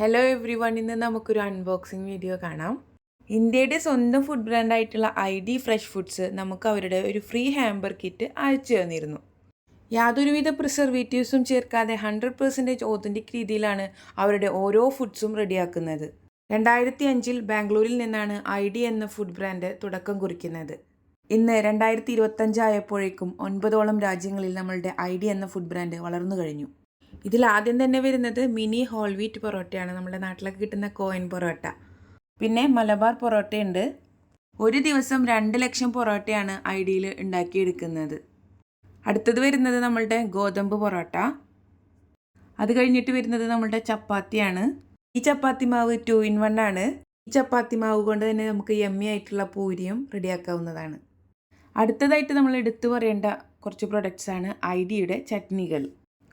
Hello every one ഇന്ന് നമുക്കൊരു unboxing video കാണാം. ഇന്ത്യയുടെ സ്വന്തം ഫുഡ് ബ്രാൻഡായിട്ടുള്ള ഐ ഡി ഫ്രഷ് ഫുഡ്സ് നമുക്ക് അവരുടെ ഒരു ഫ്രീ ഹാമ്പർ കിറ്റ് അയച്ചു തന്നിരുന്നു. യാതൊരുവിധ പ്രിസർവേറ്റീവ്സും ചേർക്കാതെ ഹൺഡ്രഡ് പെർസെന്റേജ് ഓതന്റിക് രീതിയിലാണ് അവരുടെ ഓരോ ഫുഡ്സും റെഡിയാക്കുന്നത് രണ്ടായിരത്തി അഞ്ചിൽ ബാംഗ്ലൂരിൽ നിന്നാണ് ഐ ഡി എന്ന ഫുഡ് ബ്രാൻഡ് തുടക്കം കുറിക്കുന്നത്. ഇന്ന് രണ്ടായിരത്തി ഇരുപത്തഞ്ചായപ്പോഴേക്കും ഒൻപതോളം രാജ്യങ്ങളിൽ നമ്മളുടെ ഐ ഡി എന്ന ഫുഡ് ബ്രാൻഡ് വളർന്നു കഴിഞ്ഞു. ഇതിൽ ആദ്യം തന്നെ വരുന്നത് മിനി ഹോൾ വീറ്റ് പൊറോട്ടയാണ്. നമ്മുടെ നാട്ടിലൊക്കെ കിട്ടുന്ന കോയിൻ പൊറോട്ട. പിന്നെ മലബാർ പൊറോട്ടയുണ്ട്. ഒരു ദിവസം രണ്ട് ലക്ഷം പൊറോട്ടയാണ് ഐ ഡിയിൽ ഉണ്ടാക്കിയെടുക്കുന്നത്. അടുത്തത് വരുന്നത് നമ്മളുടെ ഗോതമ്പ് പൊറോട്ട. അത് കഴിഞ്ഞിട്ട് വരുന്നത് നമ്മളുടെ ചപ്പാത്തിയാണ്. ഈ ചപ്പാത്തി മാവ് ടു ഇൻ വൺ ആണ്. ഈ ചപ്പാത്തി മാവ് കൊണ്ട് തന്നെ നമുക്ക് യമ്മി ആയിട്ടുള്ള പൂരിയും റെഡിയാക്കാവുന്നതാണ്. അടുത്തതായിട്ട് നമ്മൾ എടുത്തു പറയേണ്ട കുറച്ച് പ്രൊഡക്ട്സാണ് ആണ് ഐ ഡിയുടെ ചട്നികൾ.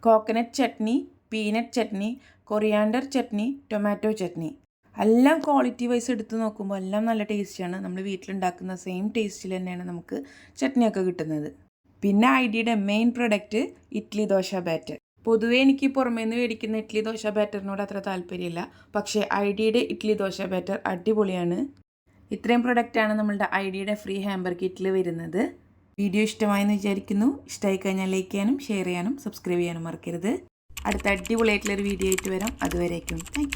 Coconut chutney peanut chutney coriander chutney tomato chutney എല്ലാം ക്വാളിറ്റി വൈസ് എടുത്ത് നോക്കുമ്പോൾ എല്ലാം നല്ല ടേസ്റ്റിയാണ് നമ്മൾ വീട്ടിലുണ്ടാക്കുന്ന സെയിം ടേസ്റ്റിൽ തന്നെയാണ് നമുക്ക് ചട്നിയൊക്കെ കിട്ടുന്നത്. പിന്നെ ഐഡിയുടെ main product idli dosa batter പൊതുവേ എനിക്ക് പുറമേ നിന്ന് മേടിക്കുന്ന ഇഡ്ഡലി ദോശ ബാറ്ററിനോട് അത്ര താല്പര്യമില്ല. പക്ഷേ ഐഡിയുടെ ഇഡ്ഡലി ദോശ ബാറ്റർ അടിപൊളിയാണ്. ഇത്രയും പ്രൊഡക്റ്റാണ് നമ്മളുടെ ഐഡിയുടെ ഡിയുടെ ഫ്രീ ഹാമ്പർ കിറ്റിൽ വരുന്നത്. വീഡിയോ ഇഷ്ടമായെന്ന് വിചാരിക്കുന്നു. ഇഷ്ടമായി കഴിഞ്ഞാൽ ലൈക്ക് ചെയ്യാനും ഷെയർ ചെയ്യാനും സബ്സ്ക്രൈബ് ചെയ്യാനും മറക്കരുത്. അടുത്ത അടിപൊളിയായിട്ടുള്ളൊരു വീഡിയോ ആയിട്ട് വരാം. അതുവരേക്കും. താങ്ക്